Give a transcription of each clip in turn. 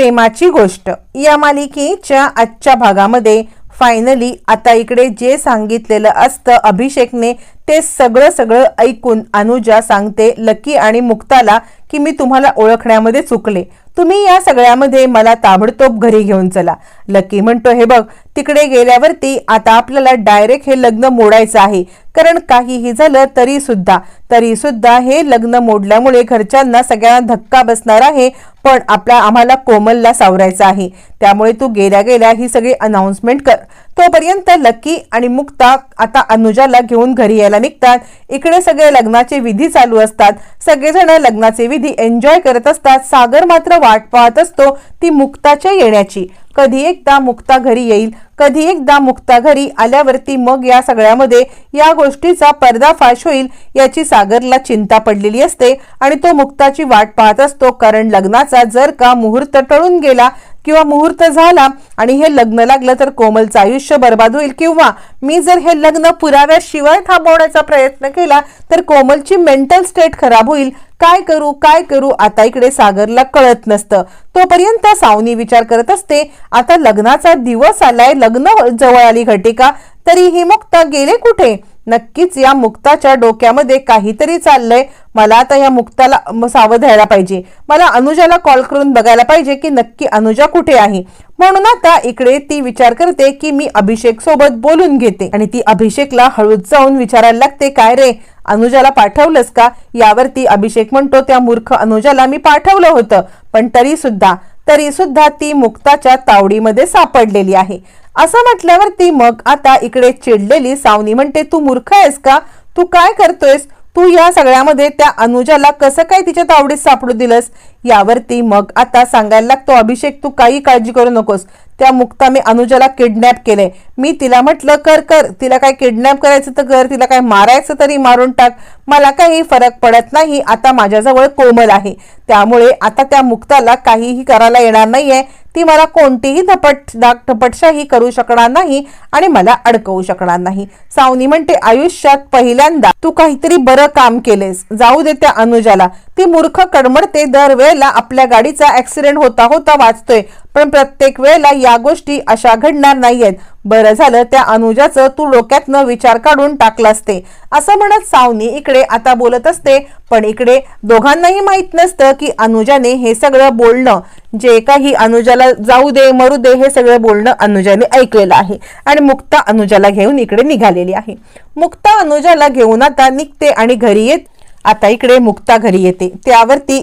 प्रेमाची गोष्ट. या मालिकेच्या आजच्या भागामध्ये फायनली आता इकडे जे सांगितलेलं असतं अभिषेकने ते सगळं सगळं ऐकून अनुजा सांगते लकी आणि मुक्ताला की मी तुम्हाला ओळखण्यामध्ये चुकले. तुम्ही या सगळ्यामध्ये मला ताबडतोब घरी घेऊन चला. लकी म्हणतो हे बघ तिकडे गेल्यावरती आता आपल्याला डायरेक्ट हे लग्न मोडायचं आहे. कारण काहीही झालं तरी सुद्धा तरी सुद्धा हे लग्न मोडल्यामुळे घरच्यांना सगळ्यांना धक्का बसणार आहे पण आपल्या आम्हाला कोमलला सावरायचं आहे. त्यामुळे तू गेल्या गेल्या ही सगळी अनाउन्समेंट कर. तोपर्यंत लकी आणि मुक्ता आता अनुजाला घेऊन घरी यायला निघतात. इकडे सगळे लग्नाचे विधी चालू असतात. सगळेजण लग्नाचे विधी एन्जॉय करत असतात. सागर मात्र वाट पाहत असतो ती मुक्ताच्या येण्याची. कधी एकदा मुक्ता घरी येईल कधी एकदा मुक्ता घरी आल्यावरती मग या सगळ्यामध्ये या गोष्टीचा पर्दाफाश होईल याची सागरला चिंता पडलेली असते आणि तो मुक्ताची वाट पाहत असतो कारण लग्नाचा जर का मुहूर्त टळून गेला किंवा मुहूर्त झाला आणि हे लग्न लागलं तर कोमलचं आयुष्य बर्बाद होईल. किंवा मी जर हे लग्न पुराव्याशिवाय थांबवण्याचा प्रयत्न केला तर कोमलची मेंटल स्टेट खराब होईल. काय करू काय करू आता इकडे सागरला कळत नसतं. तोपर्यंत सावनी विचार करत असते आता लग्नाचा दिवस आलाय लग्न जवळ आली घटिका तरी ही मुक्ता गेले कुठे? नक्कीच या मुक्ताच्या डोक्यामध्ये काहीतरी चाललंय. मला आता या मुक्ताला सावध राहायला पाहिजे. मला अनुजाला कॉल करून बघायला पाहिजे की नक्की अनुजा कुठे आहे. म्हणून आता इकडे ती विचार करते की मी अभिषेक सोबत बोलून घेते. आणि ती अभिषेकला हळूच जाऊन विचारायला लागते काय रे अनुजाला पाठवलंस का? यावरती अभिषेक म्हणतो त्या मूर्ख अनुजाला मी पाठवलं होतं पण तरी सुद्धा तरी सुद्धा ती मुक्ताच्या तावडीमध्ये सापडलेली आहे. असं म्हटल्यावर ती मग आता इकडे चिडलेली सावनी म्हणते तू मूर्ख आहेस का? तू काय करतोयस? तू या सगळ्यामध्ये त्या अनुजाला कसं काय तिच्या तावडीत सापडू दिलंस? यावरती मग आता सांगायला लागतो अभिषेक तू काही काळजी करू नकोस. त्या मुक्ता मी अनुजाला किडनॅप केलंय मी तिला म्हटलं कर कर. तिला काय किडनॅप करायचं तर कर. तिला काय मारायचं तरी मारून टाक. मला काही फरक पडत नाही. आता माझ्याजवळ कोमल आहे. त्यामुळे आता त्या मुक्ताला काहीही करायला येणार नाहीये. ती मला कोणतीही धपट धपटशाही करू शकणार नाही आणि मला अडकवू शकणार नाही. सावनी म्हणते आयुष्यात पहिल्यांदा तू काहीतरी बरं काम केलेस. जाऊ दे त्या अनुजाला. ती मूर्ख कडमडते. दरवेळेला आपल्या गाडीचा ऍक्सिडेंट होता होता वाचतोय. पण प्रत्येक वेळेला या गोष्टी अशा घडणार नाहीयेत. बरं झालं त्या अनुजाचं तू डोक्यातनं विचार काढून टाकला असते. असं म्हणत सावनी इकडे आता बोलत असते पण इकडे दोघांनाही माहीत नसतं की अनुजाने हे सगळं बोलणं. जे काही अनुजाला जाऊ दे मरू दे हे सगळं बोलणं अनुजाने ऐकलेलं आहे. आणि मुक्ता अनुजाला घेऊन इकडे निघालेली आहे. मुक्ता अनुजाला घेऊन आता निघते आणि घरी येत आता इकडे मुक्ता घरी येते. त्यावरती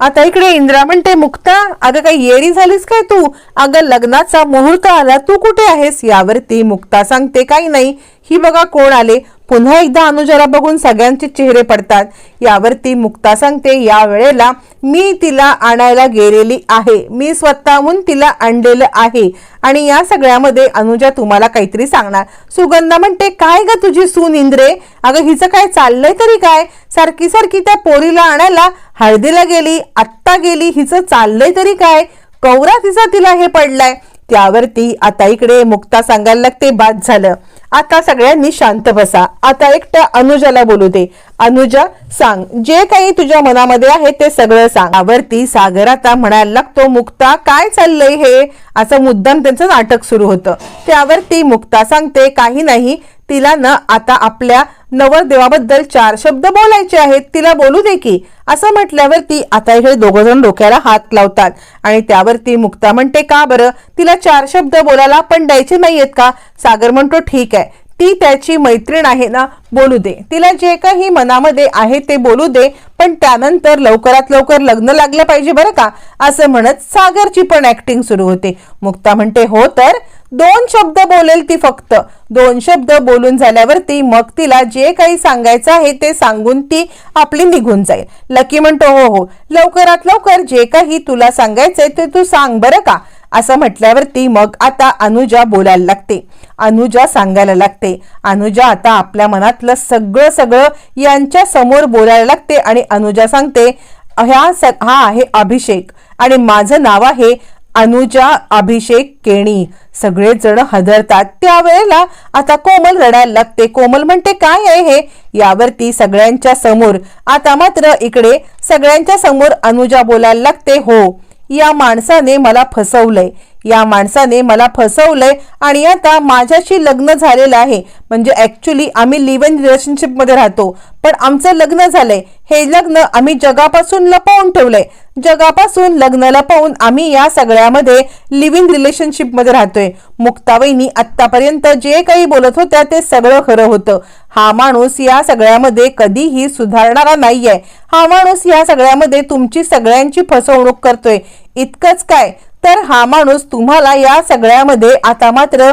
आता इकडे इंद्रा म्हणते मुक्ता अगं काही येरी झालीस काय तू? अगं लग्नाचा मुहूर्त आला तू कुठे आहेस? यावरती मुक्ता सांगते काही नाही ही बघा कोण आले. पुन्हा एकदा अनुजाला बघून सगळ्यांचे चेहरे पडतात. यावरती मुक्ता सांगते या वेळेला मी तिला आणायला गेलेली आहे. मी स्वतःहून तिला आणलेलं आहे. आणि या सगळ्यामध्ये अनुजा तुम्हाला काहीतरी सांगणार. सुगंधा म्हणते काय ग तुझी सून इंद्रे? अगं हिचं काय चाललंय तरी काय? सारखी सारखी त्या पोरीला आणायला हळदीला गेली आत्ता गेली हिचं चाललंय तरी काय? कौरा तिचा तिला हे पडलाय. त्यावरती आता इकडे मुक्ता सांगायला लागते बाद झालं. आता सगळ्यांनी शांत बसा. आता एकट्या अनुजाला बोलू दे. अनुजा सांग. जे काही तुझ्या मनामध्ये आहे ते सगळं सांग. आवरती सागर आता म्हणायला लागतो मुक्ता काय चाललंय हे? असं मुद्दाम त्यांचं नाटक सुरू होतं. त्यावरती मुक्ता सांगते काही नाही. तिला न आता आपल्या नवरदेवाबद्दल चार शब्द बोलायचे आहेत. तिला बोलू दे की. असं म्हटल्यावरती आता इकडे दोघं जण डोक्याला हात लावतात. आणि त्यावरती मुक्ता म्हणते का बरं? तिला चार शब्द बोलायला पण द्यायचे नाहीयेत का? सागर म्हणतो ठीक आहे. ती त्याची मैत्रीण आहे ना बोलू दे. तिला जे काही मनामध्ये आहे ते बोलू दे पण त्यानंतर लवकरात लवकर लग्न लागलं पाहिजे बरं का? असं म्हणत सागरची पण ऍक्टिंग सुरू होते. मुक्ता म्हणते हो तर? दोन शब्द बोलेल ती फक्त. दोन शब्द बोलून झाल्यावरती मग तिला जे काही सांगायचं आहे ते सांगून ती आपली निघून जाईल. लकी म्हणतो हो हो लवकरात लवकर जे काही तुला सांगायचंय ते तू सांग बरं का? असं म्हटल्यावरती मग आता अनुजा बोलायला लागते. अनुजा सांगायला लागते. अनुजा आता आपल्या मनातलं सगळं सगळं यांच्या समोर बोलायला लागते आणि अनुजा सांगते ह्या स हा आहे अभिषेक आणि माझं नाव आहे अनुजा अभिषेक केणी सगळेच जण हदरतात. त्यावेळेला आता कोमल रडायला लागते. कोमल म्हणते काय आहे हे? यावरती सगळ्यांच्या समोर आता मात्र इकडे सगळ्यांच्या समोर अनुजा बोलायला लागते हो या माणसाने मला फसवलंय. या माणसाने मला फसवलंय आणि आता माझ्याशी लग्न झालेलं आहे. म्हणजे ॲक्च्युली आम्ही लिव्ह इन रिलेशनशिपमध्ये राहतो. पण आमचं लग्न झालंय. हे लग्न आम्ही जगापासून लपवून ठेवलंय. जगापासून लग्न लपवून आम्ही या सगळ्यामध्ये लिव्ह इन रिलेशनशिपमध्ये राहतोय. मुक्तावहिनी आत्तापर्यंत जे काही बोलत होत्या ते सगळं खरं होतं. हा माणूस या सगळ्यामध्ये कधीही सुधारणारा नाहीये. हा माणूस या सगळ्यामध्ये तुमची सगळ्यांची फसवणूक करतोय. इतकंच काय? तर हा माणूस तुम्हाला या सगळ्यामध्ये आता मात्र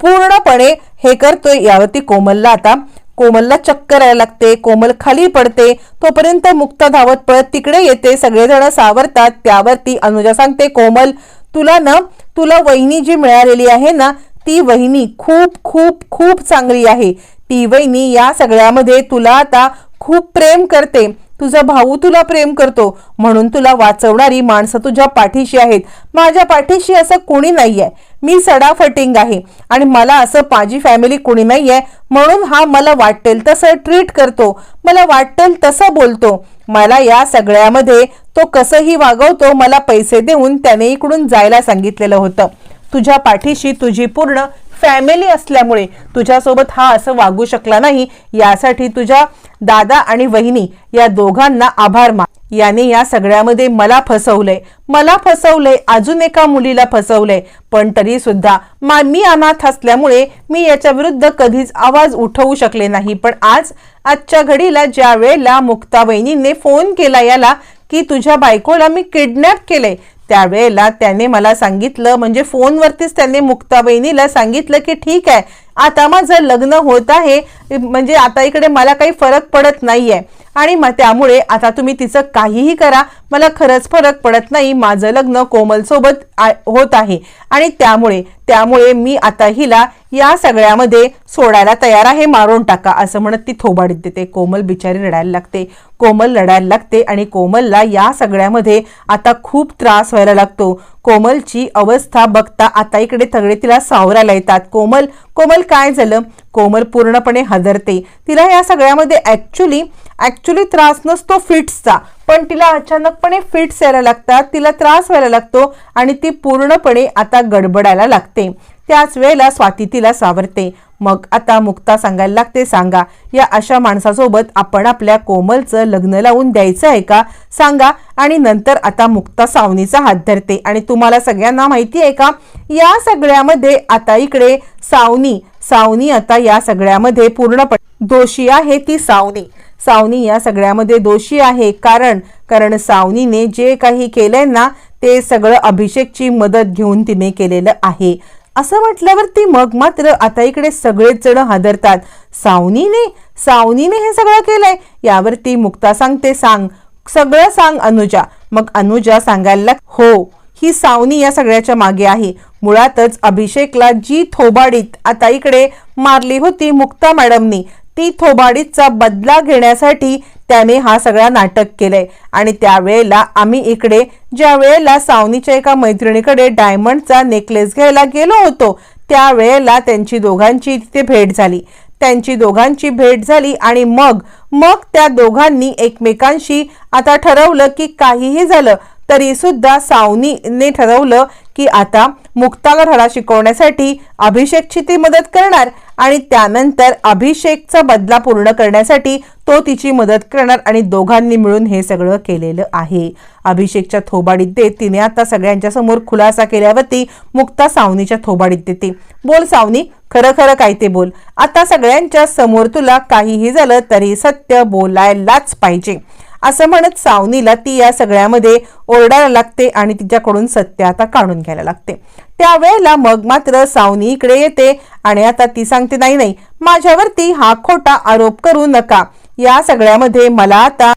पूर्णपणे हे करतोय. यावरती कोमलला आता कोमलला चक्कर यायला लागते कोमल खाली पडते तोपर्यंत मुक्ता धावत पळत तिकडे येते. सगळेजण सावरतात. त्यावरती अनुजा सांगते कोमल तुला ना तुला वहिनी जी मिळालेली आहे ना ती वहिनी खूप खूप खूप चांगली आहे. ती वहिनी या सगळ्यामध्ये तुला आता खूप प्रेम करते. तुझा भाऊ तुला प्रेम करतो म्हणून तुला वाचवणारी माणसं तुझ्या पाठीशी आहेत. माझ्या पाठीशी असं कोणी नाहीये. मी सडाफटिंग आहे आणि मला असं माझी फॅमिली कोणी नाहीये. म्हणून हा मला वाटेल तसं ट्रीट करतो. मला वाटेल तसं बोलतो. मला या सगळ्यामध्ये तो कसंही वागवतो मला पैसे देऊन त्याने इकडून जायला सांगितलेलं होतं. तुझ्या पाठीशी तुझी पूर्ण फॅमिली असल्यामुळे तुझ्यासोबत हा असं वागू शकला नाही यासाठी तुझ्या दादा आणि वहिनी या दोघांना आभार मान याने या सगळ्यामध्ये मला फसवलंय. मला फसवलंय अजून एका मुलीला फसवलंय. पण तरी सुद्धा मा मी अनाथ असल्यामुळे मी याच्या विरुद्ध कधीच आवाज उठवू शकले नाही. पण आज आजच्या घडीला ज्या वेळेला मुक्ता वहिनीने फोन केला याला की तुझ्या बायकोला मी किडनॅप केलंय त्यावेळेला त्याने मला सांगितलं म्हणजे फोनवरतीच त्याने मुक्ता बहिणीला सांगितलं की ठीक आहे आता माझं लग्न होत आहे म्हणजे आता इकडे मला काही फरक पडत नाही आहे आणि मग त्यामुळे आता तुम्ही तिचं काहीही करा मला खरंच फरक पडत नाही माझं लग्न कोमलसोबत आ होत आहे. आणि त्यामुळे त्यामुळे मी आता हिला या सगळ्यामध्ये सोडायला तयार आहे मारून टाका असं म्हणत ती थोबाडीत देते. कोमल बिचारी रडायला लागते. कोमल रडायला लागते आणि कोमलला या सगळ्यामध्ये आता खूप त्रास व्हायला लागतो. कोमलची अवस्था बघता आता इकडे सगळे तिला सावरायला येतात. कोमल कोमल काय झालं? कोमल पूर्णपणे हदरते तिला या सगळ्यामध्ये ॲक्च्युली ॲक्च्युली त्रास नसतो फिट्सचा पण तिला अचानकपणे फिट्स यायला लागतात तिला त्रास व्हायला लागतो आणि ती पूर्णपणे आता गडबडायला लागते. त्याच वेळेला स्वाती तिला सावरते. मग आता मुक्ता सांगायला लागते सांगा या अशा माणसासोबत आपण आपल्या कोमलचं लग्न लावून द्यायचं आहे का? सांगा. आणि नंतर आता मुक्ता सावनीचा हात धरते. आणि तुम्हाला सगळ्यांना माहिती आहे का या सगळ्यामध्ये आता इकडे सावनी सावनी आता या सगळ्यामध्ये पूर्णपणे दोषी आहे ती सावनी. सावनी या सगळ्यामध्ये दोषी आहे. कारण कारण सावनीने जे काही केलंय ना ते सगळं अभिषेकची मदत घेऊन तिने केलेलं आहे. असं म्हटल्यावरती मग मात्र आता इकडे सगळेच जण हादरतात. सावनीने सावनीने हे सगळं केलंय. यावरती मुक्ता सांगते सांग. सगळं सांग अनुजा. मग अनुजा सांगायला हो ही सावनी या सगळ्याच्या मागे आहे. मुळातच अभिषेकला जी थोबाडीत आता इकडे मारली होती मुक्ता मॅडमनी ती थोबाडीतचा बदला घेण्यासाठी त्याने हा सगळा नाटक केलंय. आणि त्यावेळेला आम्ही इकडे ज्या वेळेला सावनीच्या एका मैत्रिणीकडे डायमंडचा नेकलेस घ्यायला गेलो होतो त्यावेळेला त्यांची दोघांची तिथे भेट झाली. त्यांची दोघांची भेट झाली आणि मग मग त्या दोघांनी एकमेकांशी आता ठरवलं की काहीही झालं तरी सुद्धा सावनीने ठरवलं की आता मुक्ताला धडा शिकवण्यासाठी अभिषेकची ती मदत करणार. आणि त्यानंतर अभिषेकचा बदला पूर्ण करण्यासाठी तो तिची मदत करणार आणि दोघांनी मिळून हे सगळं केलेलं आहे. अभिषेकच्या थोबाडीत देत तिने आता सगळ्यांच्या समोर खुलासा केल्यावरती मुक्ता सावनीच्या थोबाडीत देते. बोल सावनी खरं खरं काय ते बोल. आता सगळ्यांच्या समोर तुला काहीही झालं तरी सत्य बोलायलाच पाहिजे. असं म्हणत सावनीला ती या सगळ्यामध्ये ओरडायला लागते आणि तिच्याकडून सत्य आता काढून घ्यायला लागते. त्यावेळेला मग मात्र सावनी इकडे येते आणि आता ती सांगते नाही नाही माझ्यावरती हा खोटा आरोप करू नका. या सगळ्यामध्ये मला आता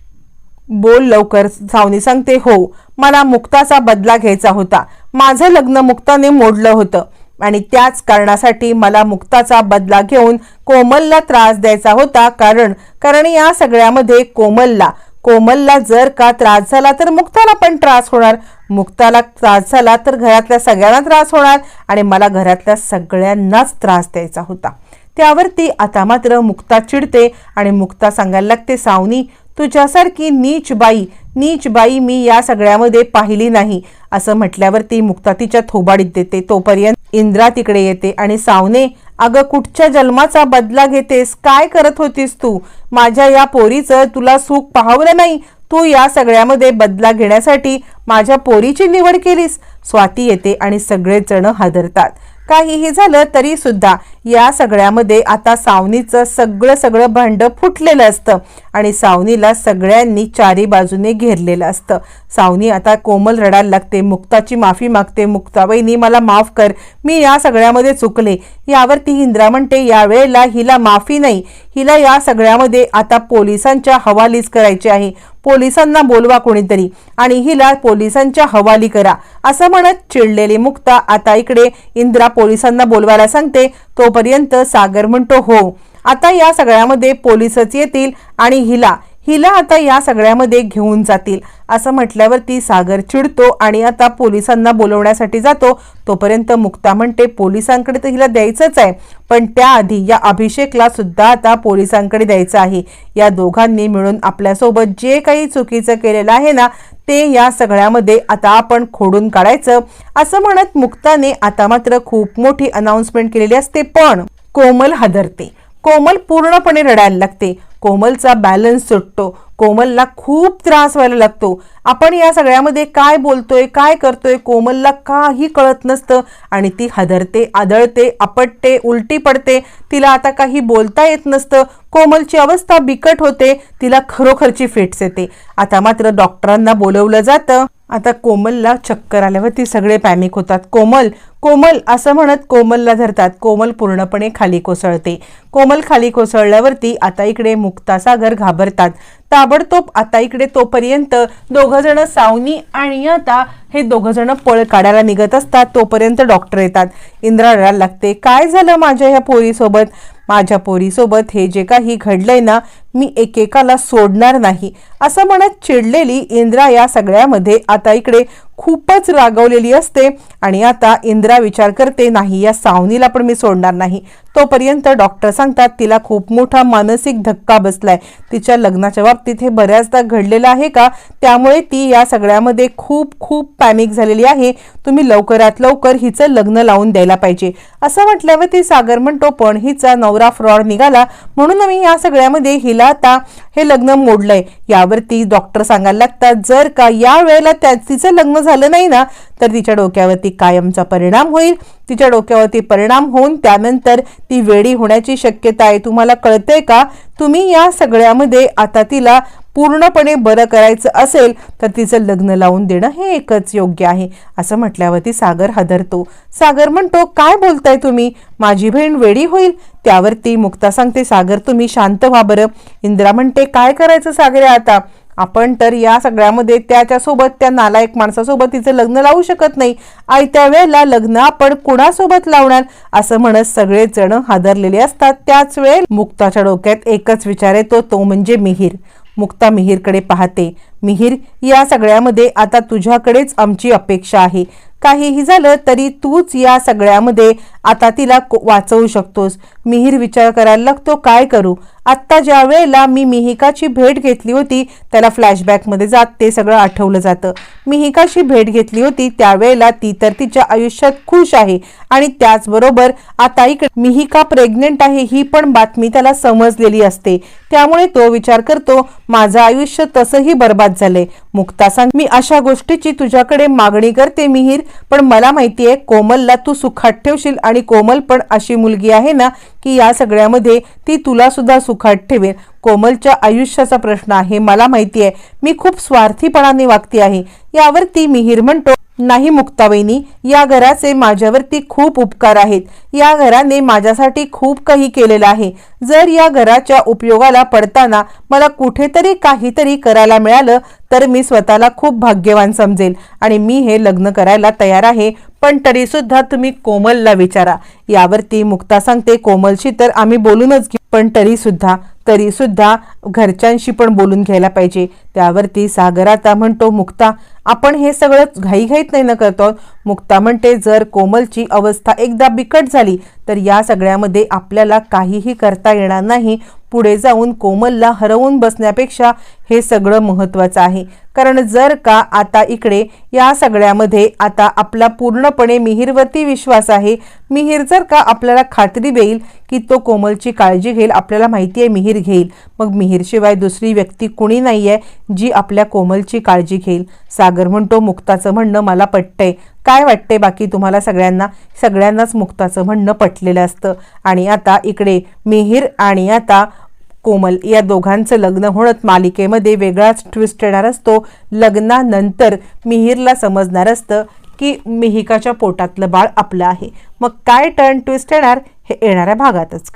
बोल लवकर. सावनी सांगते हो मला मुक्ताचा बदला घ्यायचा होता. माझं लग्न मुक्ताने मोडलं होतं आणि त्याच कारणासाठी मला मुक्ताचा बदला घेऊन कोमलला त्रास द्यायचा होता. कारण कारण या सगळ्यामध्ये कोमलला कोमलला जर का त्रास झाला तर मुक्ताला पण त्रास होणार. मुक्ताला त्रास झाला तर घरातल्या सगळ्यांना त्रास होणार आणि मला घरातल्या सगळ्यांनाच त्रास द्यायचा होता. त्यावरती आता मात्र मुक्ता चिडते आणि मुक्ता सांगायला लागते सावनी तुझ्यासारखी नीच बाई नीच बाई मी या सगळ्यामध्ये पाहिली नाही. असं म्हटल्यावर ती मुक्ता तिच्या थोबाडीत देते. तोपर्यंत इंद्रा तिकडे येते आणि सावने अगं कुठच्या जन्माचा बदला घेतेस? काय करत होतीस तू? माझ्या या पोरीचं तुला सुख पाहवलं नाही. तू या सगळ्यामध्ये बदला घेण्यासाठी माझ्या पोरीची निवड केलीस. स्वाती येते आणि सगळेच जण हादरतात. काहीही झालं तरी सुद्धा या सगळ्यामध्ये आता सावनीचं सगळं सगळं भांडं फुटलेलं असतं आणि सावनीला सगळ्यांनी चारी बाजूने घेरलेलं असतं. सावनी आता कोमल रडायला लागते मुक्ताची माफी मागते मुक्ताबाईनी मला माफ कर मी या सगळ्यामध्ये चुकले. यावर ती इंद्रा म्हणते यावेळेला हिला माफी नाही. हिला या सगळ्यामध्ये आता पोलिसांच्या हवालीच करायची आहे. पोलिसांना बोलवा कोणीतरी आणि हिला पोलिसांच्या हवाली करा. असं म्हणत चिडलेली मुक्ता आता इकडे इंद्रा पोलिसांना बोलवायला सांगते. तो तोपर्यंत सागर म्हणतो हो आता या सगळ्यामध्ये पोलिसच येतील आणि हिला हिला आता या सगळ्यामध्ये घेऊन जातील. असं म्हटल्यावरती सागर चिडतो आणि आता पोलिसांना बोलवण्यासाठी जातो. तोपर्यंत मुक्ता म्हणते पोलिसांकडे तर हिला द्यायचंच आहे पण त्याआधी या अभिषेकला सुद्धा आता पोलिसांकडे द्यायचं आहे. या दोघांनी मिळून आपल्यासोबत जे काही चुकीचं केलेलं आहे ना ते या सगळ्यामध्ये आता आपण खोडून काढायचं असं म्हणत मुक्ताने आता मात्र खूप मोठी अनाउन्समेंट केलेली असते. पण कोमल हादरते. कोमल पूर्णपणे रडायला लागते. कोमलचा बॅलन्स सुटतो. कोमलला खूप त्रास व्हायला लागतो. आपण या सगळ्यामध्ये काय बोलतोय काय करतोय कोमलला काही कळत नसतं आणि ती हादरते आदळते आपटते उलटी पडते. तिला आता काही बोलता येत नसतं. कोमलची अवस्था बिकट होते. तिला खरोखरची फिट्स येते. आता मात्र डॉक्टरांना बोलवलं जातं. आता कोमलला चक्कर आल्यावर ती सगळे पॅनिक होतात. कोमल कोमल असं म्हणत कोमलला धरतात. कोमल पूर्णपणे खाली कोसळते. कोमल खाली कोसळल्यावरती आता इकडे मुक्तासागर घाबरतात. ताबडतोब आता इकडे तोपर्यंत दोघंजणं सावनी आणि आता हे दोघंजणं पळ काढायला निघत असतात. तोपर्यंत डॉक्टर येतात. इंद्राला लागते. काय झालं माझ्या ह्या पोरीसोबत? माझ्या पोरीसोबत हे जे काही घडलंय ना मी एकेकाला सोडणार नाही असं म्हणत चिडलेली इंद्रा या सगळ्यामध्ये आता इकडे खूपच रागवलेली असते आणि आता इंद्रा विचार करते नाही या सावनीला पण मी सोडणार नाही. तोपर्यंत डॉक्टर सांगतात तिला खूप मोठा मानसिक धक्का बसलाय. तिच्या लग्नाच्या बाबतीत हे बऱ्याचदा घडलेलं आहे का? त्यामुळे ती या सगळ्यामध्ये खूप खूप पॅनिक झालेली आहे. तुम्ही लवकरात लवकर हिचं लग्न लावून द्यायला पाहिजे. असं म्हटल्यावर ती सागर म्हणतो पण हिचा नवरा फ्रॉड निघाला. म्हणून मी या सगळ्यामध्ये हिला आता हे लग्न मोडलंय. यावरती डॉक्टर सांगायला लागतात जर का या वेळेला त्या तिचं लग्न झालं नाही ना तर तिच्या डोक्यावरती कायमचा परिणाम होईल. तिच्या डोक्यावरती परिणाम होऊन त्यानंतर ती वेडी होण्याची शक्यता आहे. तुम्हाला कळतंय का? तुम्ही या सगळ्यामध्ये आता तिला पूर्णपणे बरं करायचं असेल तर तिचं लग्न लावून देणं हे एकच योग्य आहे असं म्हटल्यावरती सागर हादरतो. सागर म्हणतो काय बोलताय तुम्ही? माझी बहीण वेडी होईल. त्यावरती मुक्ता सांगते सागर तुम्ही शांत व्हा बरं. इंदिरा म्हणते काय करायचं सागरे आता? आपण तर या सगळ्यामध्ये त्याच्यासोबत त्या नालायक माणसासोबत तिचं लग्न लावू शकत नाही. आयत्या वेळेला लग्न आपण कुणासोबत लावणार? असं म्हणत सगळेच जण हादरलेले असतात. त्याच वेळेस मुक्ताच्या डोक्यात एकच विचार येतो तो म्हणजे मिहीर. मुक्ता मिहीरकडे पाहते. मिहीर या सगळ्यामध्ये आता तुझ्याकडेच आमची अपेक्षा आहे. काहीही झालं तरी तूच या सगळ्यामध्ये आता तिला वाचवू शकतोस. मिहीर विचार करायला लागतो काय करू? आत्ता ज्या वेळेला मी मिहिकाची भेट घेतली होती त्याला फ्लॅशबॅकमध्ये जात ते सगळं आठवलं जातं. मिहिकाशी भेट घेतली होती त्यावेळेला ती तर तिच्या आयुष्यात खुश आहे. आणि त्याचबरोबर आता इकडे मिहिका प्रेग्नेंट आहे ही पण बातमी त्याला समजलेली असते. त्यामुळे तो विचार करतो माझं आयुष्य तसंही बर्बाद झालंय. मुक्ता सांग मी अशा गोष्टीची तुझ्याकडे मागणी करते मिहीर. पण मला माहितीये कोमलला तू सुखात ठेवशील. आणि कोमल पण अशी मुलगी आहे ना की या सगळ्यामध्ये ती तुला सुद्धा सुखात ठेवेल कोमलच्या आयुष्याचा प्रश्न आहे मला माहिती आहे. मी खूप स्वार्थीपणाने वागते आहे. यावरती मिहीर म्हणतो नाही मुक्ताबाईनी. या घराचे माझ्यावरती खूप उपकार आहेत. या घराने माझ्यासाठी खूप काही केलेलं आहे. जर या घराच्या उपयोगाला पडताना मला कुठेतरी काहीतरी करायला मिळालं तर मी स्वतःला खूप भाग्यवान समजेल आणि मी हे लग्न करायला तयार आहे. पण तरीसुद्धा तुम्ही कोमलला विचारा. यावरती मुक्ता सांगते कोमलशी तर आम्ही बोलूनच घेऊ. पण तरीसुद्धा तरीसुद्धा घरच्यांशी पण बोलून घ्यायला पाहिजे. त्यावरती सागर आता म्हणतो मुक्ता आपण हे सगळं घाईघाईत नाही ना करतो मुक्ता म्हणते जर कोमलची अवस्था एकदा बिकट झाली तर या सगळ्यामध्ये आपल्याला काहीही करता येणार नाही. पुढे जाऊन कोमलला हरवून बसण्यापेक्षा हे सगळं महत्त्वाचं आहे. कारण जर का आता इकडे या सगळ्यामध्ये आता आपला पूर्णपणे मिहीरवरती विश्वास आहे मिहीर जर का आपल्याला खात्री देईल की तो कोमलची काळजी घेईल आपल्याला माहिती आहे मिहीर घेईल. मग मिहीरशिवाय दुसरी व्यक्ती कुणी नाही आहे जी आपल्या कोमलची काळजी घेईल. सागर म्हणतो मुक्ताचं म्हणणं मला पटतंय. काय वाटते बाकी तुम्हाला सगळ्यांना? सगळ्यांनाच मुक्ताचं म्हणणं पटलेलं असतं. आणि आता इकडे मिहीर आणि आता कोमल या दोघांचं लग्न होणत मालिकेमध्ये वेगळाच ट्विस्ट येणार असतो. लग्नानंतर मिहीरला समजणार असतं की मिहिकाच्या पोटातलं बाळ आपलं आहे. मग काय टर्न ट्विस्ट येणार? हे येणाऱ्या भागातच.